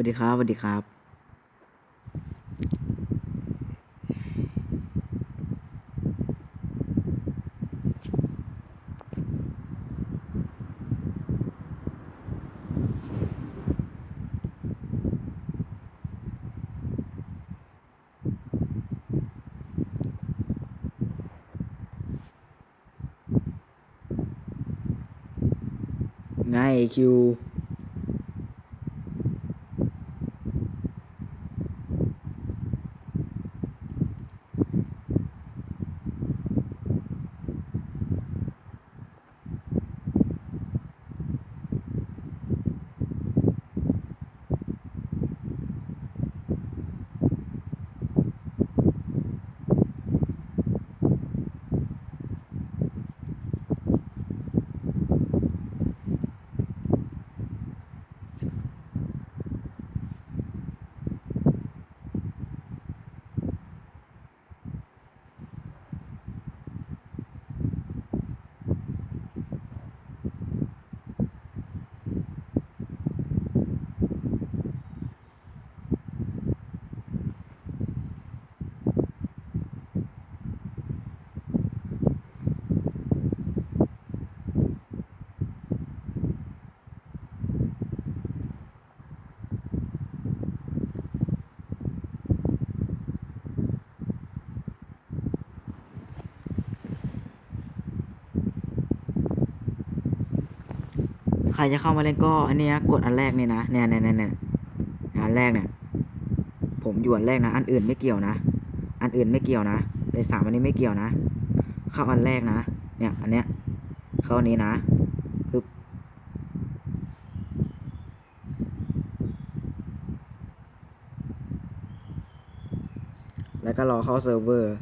วัสดีครับสวัสดีครับ ไงคิว ครจะเข้ามาเล่นก็อันนี้กดอันแรกนี่นะเนี่ยเนี่ยเนี่ยอันแรกเนี่ยผมอยู่อันแรกนะ อันอื่นไม่เกี่ยวนะ อันอื่นไม่เกี่ยวนะเลยสามอันนี้ไม่เกี่ยวนะ เข้าอันแรกนะ เนี่ยอันเนี้ยเข้าอันนี้นะปึ๊บแล้วก็รอเข้าเซิร์ฟเวอร์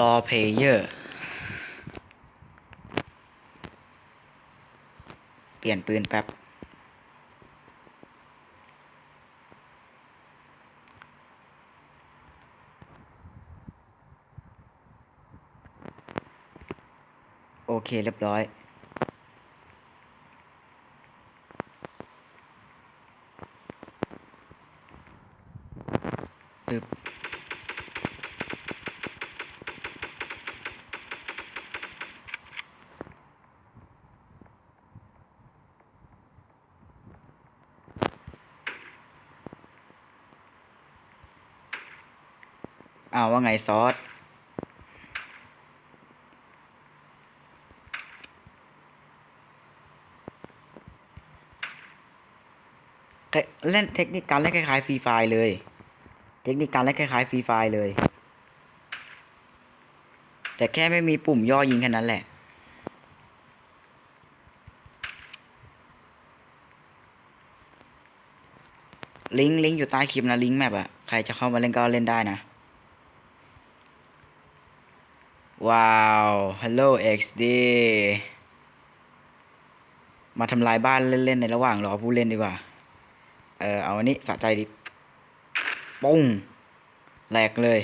รอเพลเยอร์เปลี่ยนปืนแป๊บ โอเคเรียบร้อย อ้าวว่าไงซอสเล่นเทคนิคการเล่นคล้ายๆฟรีไฟเลย เทคนิคการเล่นคล้ายๆฟรีไฟเลย แต่แค่ไม่มีปุ่มย่อยิงแค่นั้นแหละ ลิงก์ลิงก์อยู่ใต้คลิปนะลิงก์แมปอะใครจะเข้ามาเล่นก็เล่นได้นะ ว้าว ฮัลโหล XD มาทำลายบ้านเล่น ๆ ในระหว่างรอผู้เล่นดีกว่า เออ เอาอันนี้สะใจดิปุ้งแหลกเลย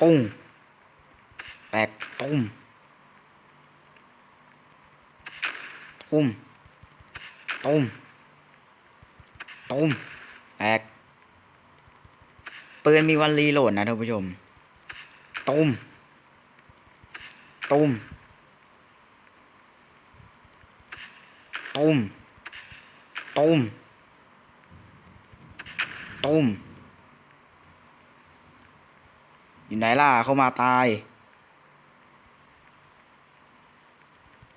ปุ้งแตกตุ้มตุ้มตุ้มตุ้มแตกปืนมีวันรีโหลดนะท่านผู้ชม ตุ้ม ตุ้ม ตุ้ม ตุ้ม ตุ้ม อยู่ไหนล่ะ เข้ามาตาย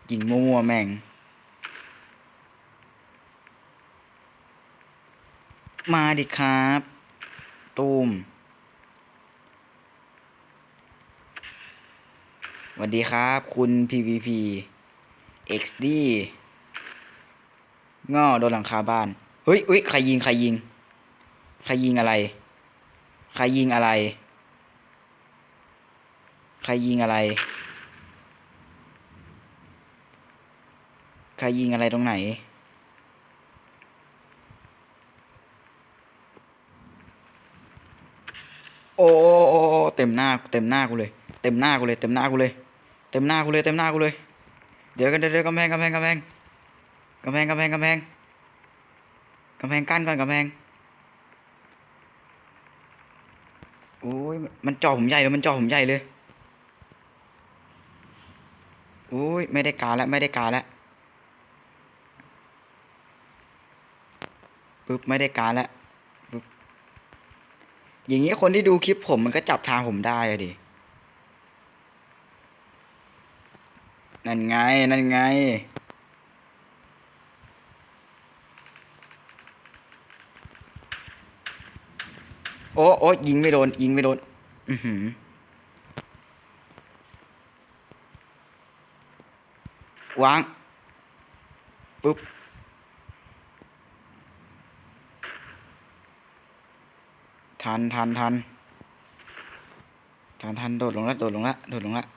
ยิงมั่วๆแม่ง มาดิครับตูม สวัสดีครับ คุณ PVP XD ง่อโดนหลังคาบ้าน เฮ้ยเฮ้ยใครยิง ใครยิง ใครยิงอะไร ใครยิงอะไร ใครยิงอะไร ใครยิงอะไรตรงไหน โอ้เต็มหน้า เต็มหน้ากูเลย เต็มหน้ากูเลย เต็มหน้ากูเลย เต็มหน้ากูเลยเต็มหน้ากูเลย เดี๋ยวกันเดี๋ยวกำแพงกำแพงกำแพงกำแพงกำแพงกำแพงกำแพงกั้นก่อนกำแพงโอ้ยมันจ่อผมใหญ่เลยมันจ่อผมใหญ่เลยโอ้ยไม่ได้การแล้วไม่ได้การแล้วปึ๊บไม่ได้การแล้วปึ๊บอย่างนี้คนที่ดูคลิปผมมันก็จับทางผมได้อะดิ นั่นไง นั่นไง โอ้โอ้ยิงไม่โดน ยิงไม่โดน อือหือวาง ปุ๊บ ทันทันทันทันทันโดดลงล้วโดดลงล้วโดดลงล้ว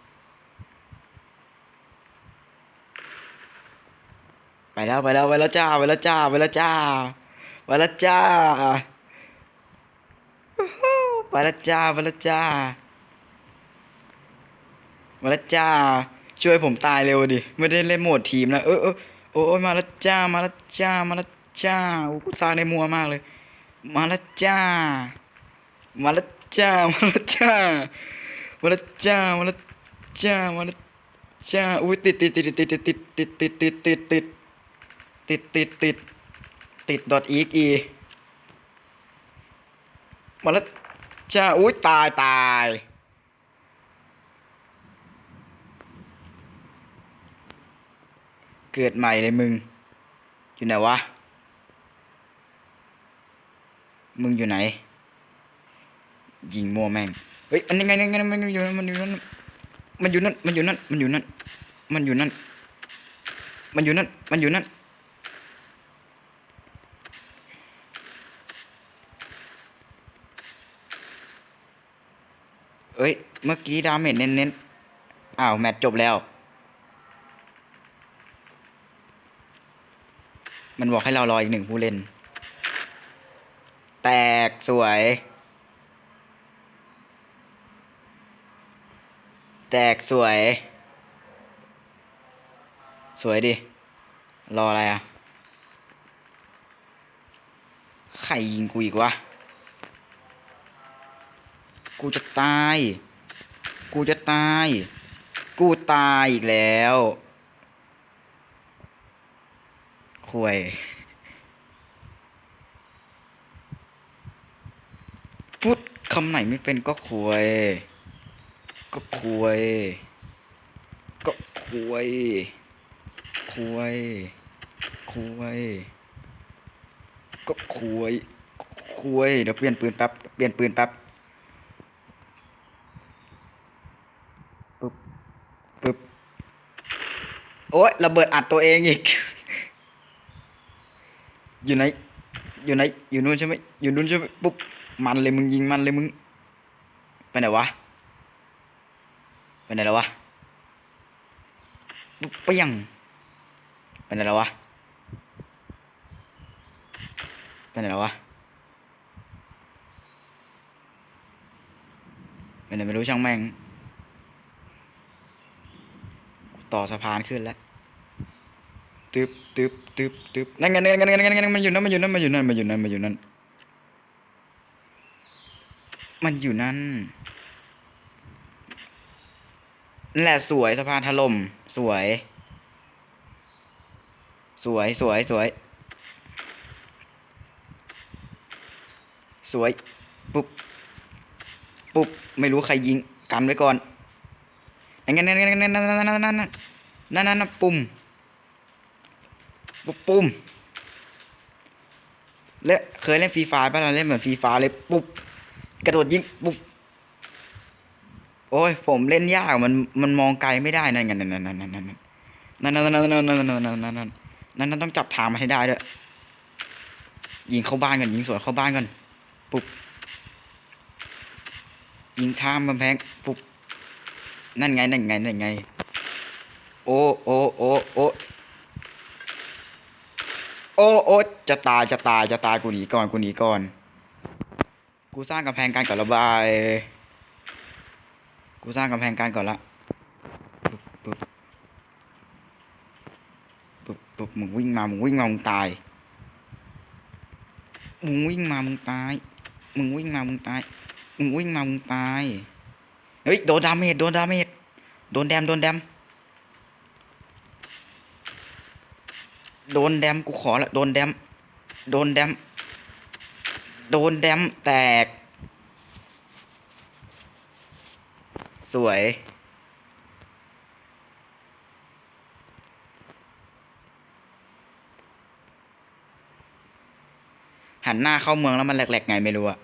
ไป แล้วไปแล้วไปแล้วจ้าไปแล้วจ้าไปแล้วจ้าไปแล้วจ้าไปแล้วจ้าไปแล้วจ้ามาแล้วจ้า ช่วยผมตายเร็วดิไม่ได้เล่นโหมดทีมแล้วเออเออโอ้ยมาแล้วจ้ามาแล้วจ้ามาแล้วจ้าโอ้กูสร้างในมัวมากเลย มาแล้วจ้า มาแล้วจ้ามาแล้วจ้ามาแล้วจ้ามาแล้วจ้ามาแล้วจ้าอุ้ยติดติดติดติดติดติดติดติดติดติด ติดติดติดติดดอทอีกอีมาแล้วจ้าอุ้ยตายตาย เกิดใหม่เลยมึง อยู่ไหนวะ มึงอยู่ไหน ยิงมัวแม่ง เฮ้ยอันนี้ไงนี่ไงมันอยู่นั่นมันอยู่นั่นมันอยู่นั่นมันอยู่นั่นมันอยู่นั่นมันอยู่นั่นมันอยู่นั่นมันอยู่นั่น เอ้ย เมื่อกี้ดาเมจเน้นๆ อ้าว แมตช์จบแล้ว มันบอกให้เรารออีกหนึ่งผู้เล่น แตกสวย แตกสวย สวยดิ รออะไรอะ ใครยิงกูอีกวะ กูจะตาย กูจะตาย กูตายอีกแล้วห่วยพูดคำไหนไม่เป็นก็ควย ก็ควย ก็ควย ควย ควย ก็ควย ควย เดี๋ยวเปลี่ยนปืนแป๊บ เปลี่ยนปืนแป๊บ ปึ๊บ ปึ๊บ โอ๊ยระเบิดอัดตัวเองอีก อยู่ไหน อยู่ไหน อยู่นู่นใช่ไหมอยู่นู่นใช่ไหมปุ๊บ มันเลยมึงยิงมันเลยมึง ไปไหนวะ ไปไหนแล้ววะ ปุ๊บเปี้ยงไปไหนแล้ววะ ไปไหนแล้ววะ ไปไหนไม่รู้ช่างแม่ง ต่อสะพานขึ้นแล้วตึบตึบตึบตึบนั่นไงนั่นไงนั่นไงนั่นไงนั่นไงมันอยู่นั่นมันอยู่นั่นมันอยู่นั่นมันอยู่นั่นมันอยู่นั่นมันอยู่นั่นนั่นแหละสวยสะพานถล่มสวย สวยสวยสวย สวย ปุ๊บปุ๊บไม่รู้ใครยิงกันไว้ก่อน นั่นงนั่นงนั่นนั่นนั่นนั่นนั่นนั่นนั่นปุ่มปุ่มเล่เคยเล่นฟรีไฟป่ะเราเล่นเหมือนฟรีไฟเลยปุ๊บกระโดดยิงปุ๊บโอ้ยผมเล่นยากมันมันมองไกลไม่ได้นั่นไงนั่นนั่นนั่นนั่นนั่นนั่นนั่นนั่นนั่นนั่นนั่นนั่นนั่นนั่นนั่นนั่นต้องจับทางมาให้ได้ด้วยยิงเข้าบ้านก่อนยิงสวนเข้าบ้านก่อนปุ๊บยิงท่ามกำแพงปุ๊บ นั่นไง นั่นไง นั่นไง โอ้โอ้โอ้โอ้โอ้โอ้จะตาย จะตาย จะตาย กูหนีก่อน กูหนีก่อน กูสร้างกำแพงกันก่อนระบาย กูสร้างกำแพงกันก่อนละปึ๊บปึ๊บปึ๊บปึ๊บมึงวิ่งมา มึงวิ่งมา มึงตาย มึงวิ่งมา มึงตาย มึงวิ่งมา มึงตาย มึงวิ่งมา มึงตาย เฮ้ยโดนดาเมจโดนดาเมจโดนแดมโดนแดมโดนแดมกูขอละโดนแดมโดนแดมโดนแดมแตก สวยหันหน้าเข้าเมืองแล้วมันแหลกๆไงไม่รู้อะ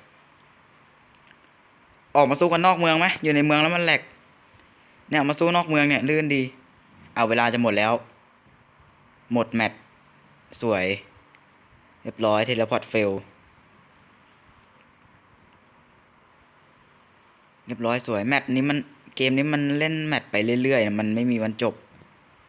ออกมาสู้กันนอกเมืองไหมอยู่ในเมืองแล้วมันแหลก เนี่ยออกมาสู้นอกเมืองเนี่ยลื่นดี เอาเวลาจะหมดแล้ว หมดแมตช์สวย เรียบร้อยเทเลพอร์ตเฟล เรียบร้อยสวยแมตช์นี้มันเกมนี้มันเล่นแมตช์ไปเรื่อยๆ มันไม่มีวันจบ